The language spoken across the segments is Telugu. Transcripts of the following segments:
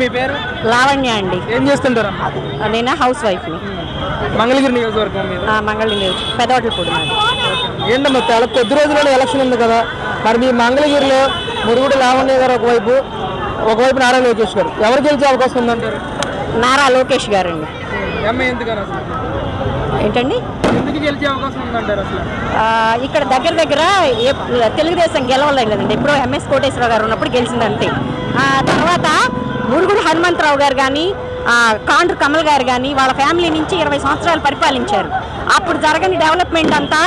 మీ పేరు? లావణ్య అండి. ఏం చేస్తుంటారమ్మా నేను హౌస్ వైఫ్ని మంగళగిరి నియోజకవర్గం మంగళగిరి పెదవటలపూడి మాది. ఏంటమ్మా చాలా కొద్ది రోజుల్లో ఎలక్షన్ ఉంది కదా. మరి మీ మంగళగిరిలో మురుగుడు లావణ్య గారు ఒకవైపు ఒకవైపు నారా లోకేష్ గారు. ఎవరు గెలిచే అవకాశం ఉందంటారు? నారా లోకేష్ ఎందుకని అసలు? ఏంటండి? ఇక్కడ దగ్గర దగ్గర తెలుగుదేశం గెలవలేదు కదండి. ఎప్పుడో ఎంఎస్ కోటేశ్వరరావు గారు ఉన్నప్పుడు గెలిచింది అంతే ఆ తర్వాత మురుగుడు హనుమంతరావు గారు కానీ కాండ్రు కమల్ గారు కానీ వాళ్ళ ఫ్యామిలీ నుంచి ఇరవై సంవత్సరాలు పరిపాలించారు. అప్పుడు జరగని డెవలప్మెంట్ అంతా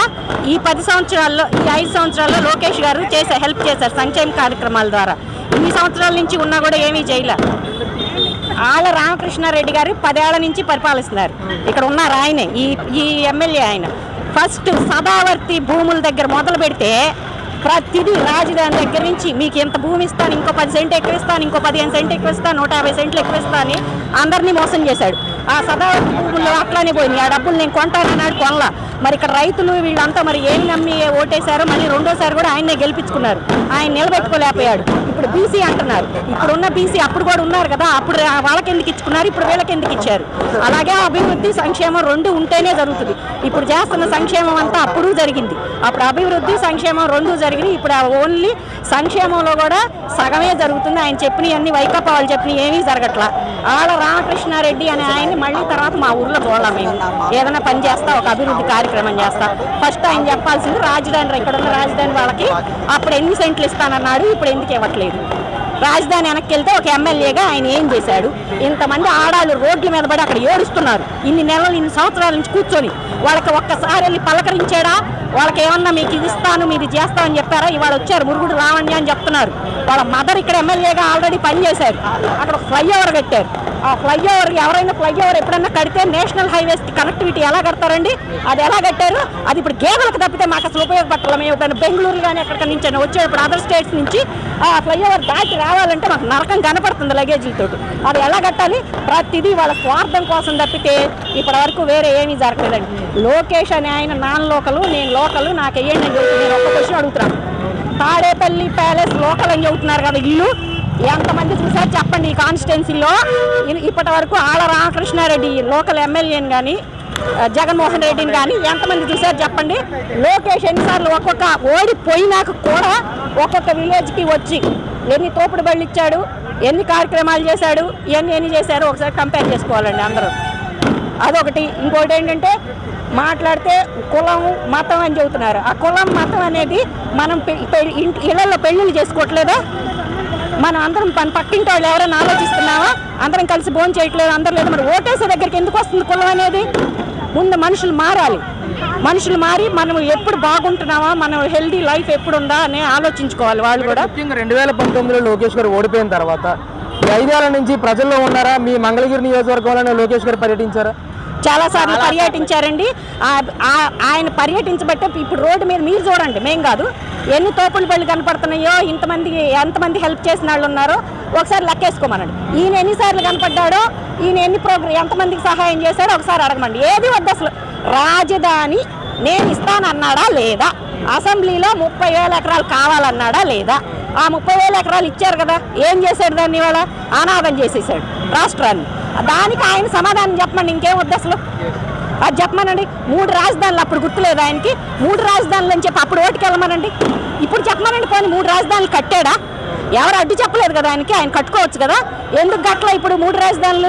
ఈ పది సంవత్సరాల్లో ఈ ఐదు సంవత్సరాల్లో లోకేష్ గారు చేసే హెల్ప్ చేశారు సంక్షేమ కార్యక్రమాల ద్వారా. ఇన్ని సంవత్సరాల నుంచి ఉన్నా కూడా ఏమీ చేయలే. ఆళ్ళ రామకృష్ణారెడ్డి గారు పదేళ్ళ నుంచి పరిపాలిస్తున్నారు. ఇక్కడ ఉన్నారు ఆయనే ఈ ఈ ఎమ్మెల్యే ఆయన. ఫస్ట్ సదావర్తి భూముల దగ్గర మొదలు పెడితే ప్రతిదీ రాజధాని దగ్గర నుంచి మీకు ఎంత భూమి ఇస్తాను ఇంకో పది సెంట్లు ఎక్కువేస్తాను ఇంకో పదిహేను సెంట్లు ఎక్కువిస్తాను నూట యాభై సెంట్లు ఎక్కువ అని అందరినీ మోసం చేశాడు. ఆ సదా భూములు అట్లానే పోయింది. ఆ డబ్బులు నేను కొంటానన్నాడు కొనలా మరి ఇక్కడ రైతులు వీళ్ళంతా మరి ఏం నమ్మి ఓటేశారో మళ్ళీ రెండోసారి కూడా ఆయన్నే గెలిపించుకున్నారు. ఆయన నిలబెట్టుకోలేకపోయాడు. ఇప్పుడు బీసీ అంటున్నారు. ఇప్పుడు ఉన్న బీసీ అప్పుడు కూడా ఉన్నారు కదా అప్పుడు వాళ్ళకి ఎందుకు ఇచ్చుకున్నారు ఇప్పుడు వీళ్ళకి ఎందుకు ఇచ్చారు? అలాగే అభివృద్ధి సంక్షేమం రెండు ఉంటేనే జరుగుతుంది. ఇప్పుడు చేస్తున్న సంక్షేమం అంతా అప్పుడు జరిగింది. అప్పుడు అభివృద్ధి సంక్షేమం రెండు జరిగినాయి. ఇప్పుడు ఆ ఓన్లీ సంక్షేమంలో కూడా సగమే జరుగుతుంది. ఆయన చెప్పినవన్నీ వైకాపా వాళ్ళు చెప్పిన ఏమీ జరగట్లా. ఆళ్ళ రామకృష్ణారెడ్డి అనే ఆయన్ని మళ్ళీ తర్వాత మా ఊర్లో చూడాలి మేము. ఏదైనా పని చేస్తా ఒక అభివృద్ధి కార్యక్రమం చేస్తా. ఫస్ట్ ఆయన చెప్పాల్సింది రాజధాని ఇక్కడ ఉన్న రాజధాని వాళ్ళకి అప్పుడు ఎన్ని సెంట్లు ఇస్తానన్నాడు ఇప్పుడు ఎందుకు ఇవ్వట్లేదు? రాజధాని వెనక్కి వెళ్తే ఒక ఎమ్మెల్యేగా ఆయన ఏం చేశాడు? ఇంతమంది ఆడాలు రోడ్ల మీద పడి అక్కడ ఏడుస్తున్నారు. ఇన్ని నెలలు ఇన్ని సంవత్సరాల నుంచి కూర్చొని వాళ్ళకి ఒక్కసారి వెళ్ళి పలకరించాడా? వాళ్ళకి ఏమన్నా మీకు ఇది ఇస్తాను మీది చేస్తామని చెప్పారా? ఇవాళ వచ్చారు మురుగుడు రావండి అని చెప్తున్నారు. వాళ్ళ మదర్ ఇక్కడ ఎమ్మెల్యేగా ఆల్రెడీ పనిచేశారు. అక్కడ ఫ్లైఓవర్ కట్టారు. ఫ్లైఓవర్ ఎవరైనా ఫ్లైఓవర్ ఎప్పుడన్నా కడితే నేషనల్ హైవేస్ కనెక్టివిటీ ఎలా కడతారండి? అది ఎలా కట్టారు? అది ఇప్పుడు గేదెలకు తప్పితే మాకు అసలు ఉపయోగపడాలి మేము ఎప్పుడైనా బెంగళూరు కానీ ఎక్కడికి నుంచి వచ్చే వచ్చేటప్పుడు అదర్ స్టేట్స్ నుంచి ఆ ఫ్లైఓవర్ దాటి రావాలంటే మాకు నరకం కనపడుతుంది లగేజీలతో అది ఎలా కట్టాలి? ప్రతిదీ వాళ్ళ స్వార్థం కోసం తప్పితే ఇప్పటి వరకు వేరే ఏమీ జరగలేదండి. లోకేష్ అనే ఆయన నాన్ లోకలు నేను లోకలు నాకు వేయండి అని నేను ఒక్క క్వశ్చన్ అడుగుతున్నాను తాడేపల్లి ప్యాలెస్ లోకల్ అని చెబుతున్నారు కదా ఇల్లు ఎంతమంది చూసారు చెప్పండి ఈ కాన్స్టిట్యున్సీలో. ఇప్పటి వరకు ఆళ్ళ రామకృష్ణారెడ్డి లోకల్ ఎమ్మెల్యేని కానీ జగన్మోహన్ రెడ్డిని కానీ ఎంతమంది చూసారు చెప్పండి. లోకేష్ ఎన్నిసార్లు ఒక్కొక్క ఓడిపోయినాక కూడా ఒక్కొక్క విలేజ్కి వచ్చి ఎన్ని తోపుడు బళ్ళు ఇచ్చాడు ఎన్ని కార్యక్రమాలు చేశాడు ఇవన్నీ ఎన్ని చేశారు ఒకసారి కంపేర్ చేసుకోవాలండి అందరూ. అదొకటి. ఇంకోటి ఏంటంటే మాట్లాడితే కులం మతం అని చెబుతున్నారు. ఆ కులం మతం అనేది మనం పె- ఇంటి ఇళ్ళలో పెళ్ళిళ్ళు చేసుకోవట్లేదా? మనం అందరం మన పక్కింటి వాళ్ళు ఎవరైనా ఆలోచిస్తున్నావా? అందరం కలిసి భోజనం చేయట్లేదు అందరం లేదు. మరి ఓటేసే దగ్గరికి ఎందుకు వస్తుంది కులం అనేది? ముందు మనుషులు మారాలి. మనుషులు మారి మనం ఎప్పుడు బాగుంటున్నామా మనం హెల్దీ లైఫ్ ఎప్పుడు ఉందా అని ఆలోచించుకోవాలి వాళ్ళు కూడా. ముఖ్యంగా రెండు వేల పంతొమ్మిదిలో లోకేష్ గారు ఓడిపోయిన తర్వాత ఐదేళ్ళ నుంచి ప్రజల్లో ఉన్నారా? మీ మంగళగిరి నియోజకవర్గంలోనే లోకేష్ గారు పర్యటించారా? చాలా సార్లు పర్యటించారండి. ఆయన పర్యటించబట్టే ఇప్పుడు రోడ్డు మీద మీరు చూడండి మేం కాదు. ఎన్ని తోపుడు బళ్ళు కనపడుతున్నాయో ఇంతమంది ఎంతమంది హెల్ప్ చేసిన వాళ్ళు ఉన్నారో ఒకసారి లెక్కేసుకోమనండి. ఈయన ఎన్నిసార్లు కనపడ్డాడో ఈయన ఎన్ని ప్రోగ్రామ్ ఎంతమందికి సహాయం చేశాడో ఒకసారి అడగమండి. ఏది వద్దు అసలు. రాజధాని నేను ఇస్తానన్నాడా లేదా? అసెంబ్లీలో ముప్పై వేల ఎకరాలు కావాలన్నాడా లేదా? ఆ ముప్పై వేల ఎకరాలు ఇచ్చారు కదా ఏం చేశాడు దాన్ని ఇవాళ? అనాథం చేసేసాడు రాష్ట్రాన్ని. దానికి ఆయన సమాధానం చెప్పండి ఇంకేం వద్దు అసలు. అది చెప్పమనండి. మూడు రాజధానులు అప్పుడు గుర్తులేదు ఆయనకి. మూడు రాజధానులు అని చెప్పి అప్పుడు ఓటుకి వెళ్ళమనండి. ఇప్పుడు చెప్పమనండి పోనీ మూడు రాజధానులు కట్టాడా? ఎవరు అడ్డు చెప్పలేదు కదా ఆయనకి. ఆయన కట్టుకోవచ్చు కదా. ఎందుకు గట్ల ఇప్పుడు మూడు రాజధానులు?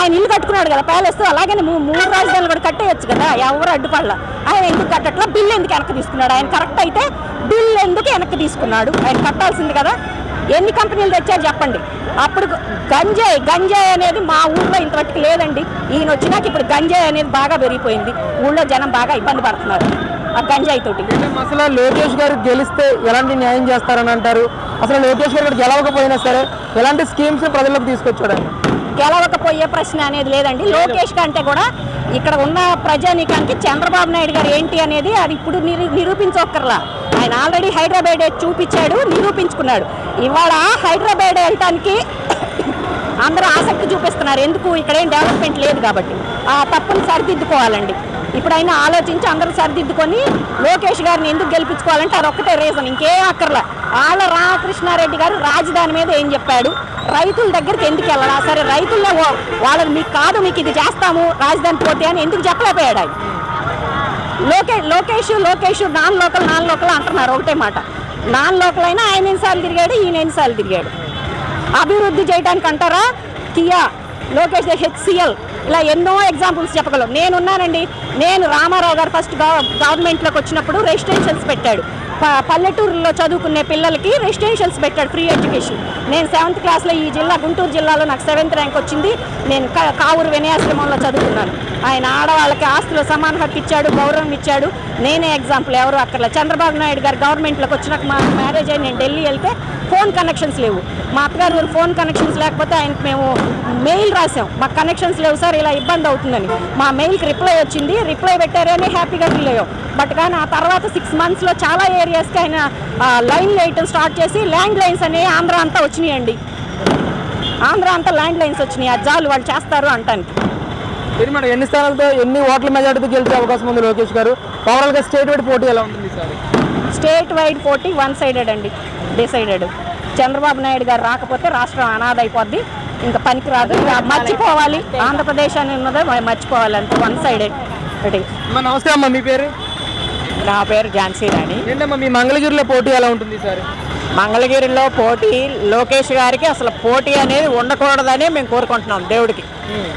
ఆయన ఇల్లు కట్టుకున్నాడు కదా ప్యాలెస్ అలాగని మూ- మూడు రాజధానులు కూడా కట్టేయచ్చు కదా. ఎవరు అడ్డుపడలా ఆయన ఎందుకు కట్టట్లా? బిల్ ఎందుకు వెనక్కి తీసుకున్నాడు? ఆయన కరెక్ట్ అయితే బిల్ ఎందుకు వెనక్కి తీసుకున్నాడు? ఆయన కట్టాల్సింది కదా. ఎన్ని కంపెనీలు తెచ్చారు చెప్పండి. అప్పుడు గంజాయి గంజాయి అనేది మా ఊర్లో ఇంతవరకు లేదండి. ఈయన వచ్చినాక ఇప్పుడు గంజాయి అనేది బాగా పెరిగిపోయింది. ఊళ్ళో జనం బాగా ఇబ్బంది పడుతున్నారు ఆ గంజాయి తోటి. అసలు లోకేష్ గారు గెలిస్తే ఎలాంటి న్యాయం చేస్తారని అంటారు? అసలు లోకేష్ గారు గెలవకపోయినా సరే ఎలాంటి స్కీమ్స్ ప్రజలకు తీసుకొచ్చాడు గెలవకపోయే ప్రశ్న అనేది లేదండి. లోకేష్ కంటే కూడా ఇక్కడ ఉన్న ప్రజానీకానికి చంద్రబాబు నాయుడు గారు ఏంటి అనేది అది ఇప్పుడు నిరూ నిరూపించక్కర్లా. ఆయన ఆల్రెడీ హైదరాబాద్ చూపించాడు నిరూపించుకున్నాడు. ఇవాళ హైదరాబాద్ వెళ్ళటానికి అందరూ ఆసక్తి చూపిస్తున్నారు. ఎందుకు? ఇక్కడ ఏం డెవలప్మెంట్ లేదు కాబట్టి. ఆ తప్పుని సరిదిద్దుకోవాలండి. ఇప్పుడైనా ఆలోచించి అందరూ సరిదిద్దుకొని లోకేష్ గారిని ఎందుకు గెలిపించుకోవాలంటే అది ఒక్కటే రీజన్ ఇంకేం అక్కర్లా. ఆళ్ళ రామకృష్ణారెడ్డి గారు రాజధాని మీద ఏం చెప్పాడు? రైతుల దగ్గరికి ఎందుకు వెళ్ళాలా? సరే రైతుల్లో వాళ్ళని మీకు కాదు మీకు ఇది చేస్తాము రాజధాని పోతే అని ఎందుకు చెప్పలేకపోయాడు ఆయన? లోకే Lokesh Lokesh non local non local అంటున్నారు. ఒకటే మాట. నాన్ లోకల్ అయినా ఆయన ఎన్నిసార్లు తిరిగాడు? ఈయన ఎన్నిసార్లు తిరిగాడు? అభివృద్ధి చేయడానికి అంటారా? Kia Lokesh HCL. ఇలా ఎన్నో ఎగ్జాంపుల్స్ చెప్పగలం. నేనున్నానండి. నేను రామారావు గారు ఫస్ట్ గవర్నమెంట్లోకి వచ్చినప్పుడు రెసిడెన్షియల్స్ పెట్టాడు. ప- పల్లెటూరులో చదువుకునే పిల్లలకి రెసిడెన్షియల్స్ పెట్టాడు ఫ్రీ ఎడ్యుకేషన్. నేను సెవెంత్ క్లాస్లో ఈ జిల్లా గుంటూరు జిల్లాలో నాకు సెవెంత్ ర్యాంక్ వచ్చింది. నేను కా- కావూరు వినయాశ్రమంలో చదువుకున్నాను. ఆయన ఆడవాళ్ళకి ఆస్తులు సమాన హక్కు ఇచ్చాడు గౌరవం ఇచ్చాడు. నేనే ఎగ్జాంపుల్ ఎవరు అక్కర్లే. చంద్రబాబు నాయుడు గారు గవర్నమెంట్లోకి వచ్చినాక మా మ్యారేజ్ అయి నేను ఢిల్లీ వెళ్తే ఫోన్ కనెక్షన్స్ లేవు. మా అత్తగారు గారు ఫోన్ కనెక్షన్స్ లేకపోతే ఆయనకి మేము మెయిల్ రాసాం. మాకు కనెక్షన్స్ లేవు సార్ ఇలా ఇబ్బంది అవుతుందని. మా మెయిల్కి రిప్లై వచ్చింది. రిప్లై పెట్టారని హ్యాపీగా ఫీల్ అయ్యాం. బట్ కానీ ఆ తర్వాత సిక్స్ మంత్స్లో చాలా ఏరియాస్కి ఆయన లైన్ వేయటం స్టార్ట్ చేసి ల్యాండ్ లైన్స్ అనేవి ఆంధ్ర అంతా వచ్చినాయండి. ఆంధ్ర అంతా ల్యాండ్ లైన్స్ వచ్చినాయి. ఆ జాలు వాళ్ళు చేస్తారు అంటానికి. ఇది మేడం ఎన్ని స్థానాలతో ఎన్ని ఓట్ల మెజార్టీతో గెలిచే అవకాశం ఉంది లోకేష్ గారు? ఓవరాల్గా స్టేట్ వైడ్ పోటీ ఎలా ఉంటుంది సార్ స్టేట్ వైడ్ పోటీ వన్ సైడెడ్ అండి డిసైడెడ్ చంద్రబాబు నాయుడు గారు రాకపోతే రాష్ట్రం అనాథ అయిపోద్ది ఇంకా పనికిరాదు. ఇక మర్చిపోవాలి ఆంధ్రప్రదేశ్ అని ఉన్నదే మర్చిపోవాలి అంతే వన్ సైడెడ్ నమస్తే అమ్మా మీ పేరు? నా పేరు ఝాన్సీ రాణి. ఏంటమ్మా మీ మంగళగిరిలో పోటీ ఎలా ఉంటుంది సార్ మంగళగిరిలో పోటీ. లోకేష్ గారికి అసలు పోటీ అనేది ఉండకూడదని మేము కోరుకుంటున్నాం దేవుడికి.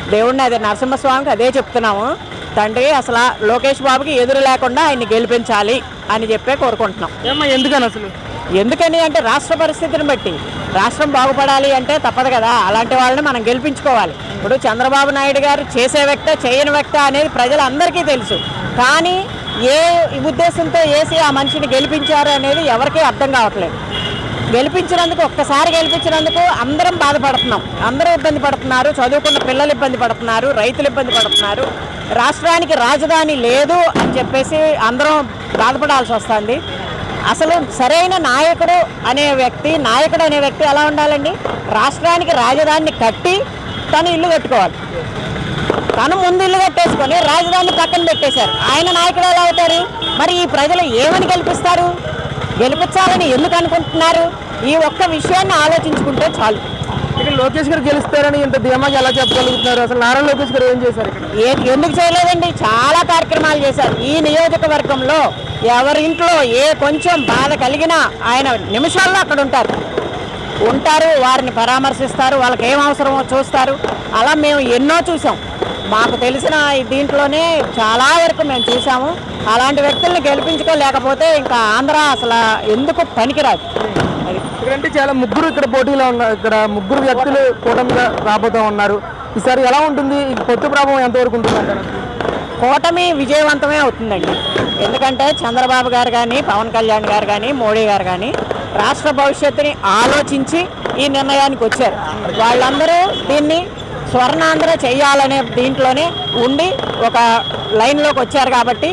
దేవుడిని అదే నరసింహస్వామికి అదే చెప్తున్నాము. తండ్రి అసలు లోకేష్ బాబుకి ఎదురు లేకుండా ఆయన్ని గెలిపించాలి అని చెప్పే కోరుకుంటున్నాం. ఏమ్మా ఎందుకని అసలు? ఎందుకని అంటే రాష్ట్ర పరిస్థితిని బట్టి. రాష్ట్రం బాగుపడాలి అంటే తప్పదు కదా. అలాంటి వాళ్ళని మనం గెలిపించుకోవాలి. ఇప్పుడు చంద్రబాబు నాయుడు గారు చేసే వ్యక్త చేయని వ్యక్త అనేది ప్రజలందరికీ తెలుసు. కానీ ఏ ఉద్దేశంతో వేసి ఆ మనిషిని గెలిపించారు అనేది ఎవరికీ అర్థం కావట్లేదు. గెలిపించినందుకు ఒక్కసారి గెలిపించినందుకు అందరం బాధపడుతున్నాం. అందరూ ఇబ్బంది పడుతున్నారు చదువుకున్న పిల్లలు ఇబ్బంది పడుతున్నారు రైతులు ఇబ్బంది పడుతున్నారు. రాష్ట్రానికి రాజధాని లేదు అని చెప్పేసి అందరం బాధపడాల్సి వస్తుంది. అసలు సరైన నాయకుడు అనే వ్యక్తి నాయకుడు అనే వ్యక్తి ఎలా ఉండాలండి? రాష్ట్రానికి రాజధానిని కట్టి తను ఇల్లు కట్టుకోవాలి. తను ముందు ఇల్లు కట్టేసుకొని రాజధానిని పక్కన పెట్టేశారు. ఆయన నాయకుడు ఎలా అవుతారు? మరి ఈ ప్రజలు ఏమని గెలిపిస్తారు? గెలిపించాలని ఎందుకు అనుకుంటున్నారు? ఈ ఒక్క విషయాన్ని ఆలోచించుకుంటే చాలు. ఇక్కడ లోకేష్ గారు గెలుస్తారని ఇంత ధీమాగా ఎలా చెప్పగలుగుతున్నారు? అసలు నారా లోకేష్ గారు ఏం చేశారు ఇక్కడ? ఏ ఎందుకు చేయలేదండి? చాలా కార్యక్రమాలు చేశారు. ఈ నియోజకవర్గంలో ఎవరి ఇంట్లో ఏ కొంచెం బాధ కలిగినా ఆయన నిమిషాల్లో అక్కడ ఉంటారు. ఉంటారు వారిని పరామర్శిస్తారు వాళ్ళకి ఏం అవసరమో చూస్తారు. అలా మేము ఎన్నో చూసాం మాకు తెలిసిన దీంట్లోనే చాలా వరకు మేము చూసాము అలాంటి వ్యక్తుల్ని గెలిపించుకోలేకపోతే ఇంకా ఆంధ్ర అసలు ఎందుకు పనికిరాదు. ఇక్కడంటే చాలా ముగ్గురు ఇక్కడ పోటీలో ఉన్నారు. ఇక్కడ ముగ్గురు వ్యక్తులు కూటమిగా రాబోతూ ఉన్నారు. ఈసారి ఎలా ఉంటుంది? ఈ పొత్తు ప్రభావం ఎంతవరకు ఉంటుంది కూటమి విజయవంతమే అవుతుందండి. ఎందుకంటే చంద్రబాబు గారు కానీ పవన్ కళ్యాణ్ గారు కానీ మోడీ గారు కానీ రాష్ట్ర భవిష్యత్తుని ఆలోచించి ఈ నిర్ణయానికి వచ్చారు. వాళ్ళందరూ దీన్ని స్వర్ణాంధ్ర చేయాలనే దీంట్లోనే ఉండి ఒక లైన్లోకి వచ్చారు కాబట్టి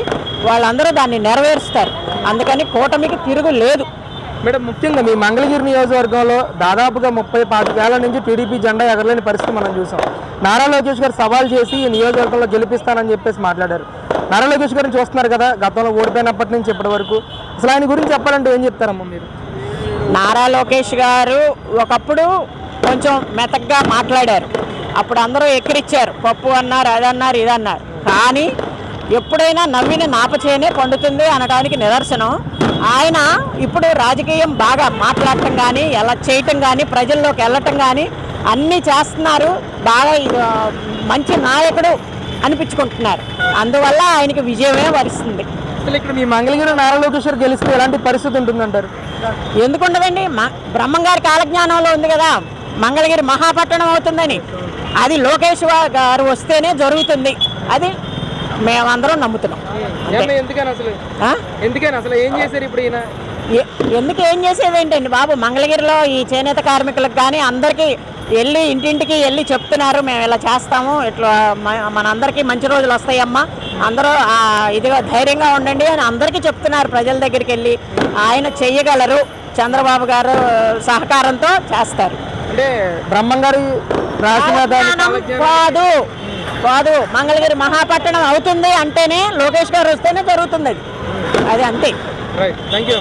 వాళ్ళందరూ దాన్ని నెరవేరుస్తారు. అందుకని కూటమికి తిరుగు లేదు. మేడం ముఖ్యంగా మీ మంగళగిరి నియోజకవర్గంలో దాదాపుగా ముప్పై పాతికేళ్ళ నుంచి టీడీపీ జెండా ఎగరలేని పరిస్థితి మనం చూసాం. నారా లోకేష్ గారు సవాల్ చేసి ఈ నియోజకవర్గంలో గెలిపిస్తానని చెప్పేసి మాట్లాడారు. నారా లోకేష్ గారిని చూస్తున్నారు కదా గతంలో ఓడిపోయినప్పటి నుంచి ఇప్పటి వరకు. అసలు ఆయన గురించి చెప్పాలంటే ఏం చెప్తారమ్మా మీరు? నారా లోకేష్ గారు ఒకప్పుడు కొంచెం మెతగ్గా మాట్లాడారు. అప్పుడు అందరూ ఎక్కిరిచ్చారు. పప్పు అన్నారు అదన్నారు ఇదన్నారు కానీ ఎప్పుడైనా నవ్విన నాపచేనే పండుతుంది అనడానికి నిదర్శనం. ఆయన ఇప్పుడు రాజకీయం బాగా మాట్లాడటం కానీ ఎలా చేయటం కానీ ప్రజల్లోకి వెళ్ళటం కానీ అన్నీ చేస్తున్నారు. బాగా మంచి నాయకుడు అనిపించుకుంటున్నారు. అందువల్ల ఆయనకి విజయమే వరిస్తుంది. అసలు ఇక్కడ మీ మంగళగిరి నారా లోకేష్ గారు గెలిస్తే ఎలాంటి పరిస్థితి ఉంటుందంటారు? ఎందుకు ఉండదండి మ- బ్రహ్మంగారి కాలజ్ఞానంలో ఉంది కదా. మంగళగిరి మహాపట్టణం అవుతుందని. అది లోకేష్ గారు వస్తేనే జరుగుతుంది. అది మేమందరం నమ్ముతున్నాం. ఎందుకు ఏం చేసేది ఏంటండి బాబు? మంగళగిరిలో ఈ చేనేత కార్మికులకు కానీ అందరికీ వెళ్ళి ఇంటింటికి వెళ్ళి చెప్తున్నారు మేము ఇలా చేస్తాము ఇట్లా మనందరికీ మంచి రోజులు వస్తాయమ్మా. అందరూ ఇదిగా ధైర్యంగా ఉండండి అని అందరికీ చెప్తున్నారు ప్రజల దగ్గరికి వెళ్ళి. ఆయన చెయ్యగలరు. చంద్రబాబు గారు సహకారంతో చేస్తారు. అంటే బ్రహ్మంగారి రాసిన దాని కాలజ్ఞానం కాదు కాదు మంగళగిరి మహాపట్టణం అవుతుంది అంటేనే లోకేష్ గారు వస్తేనే జరుగుతుంది అది. అది అంతే. Right thank you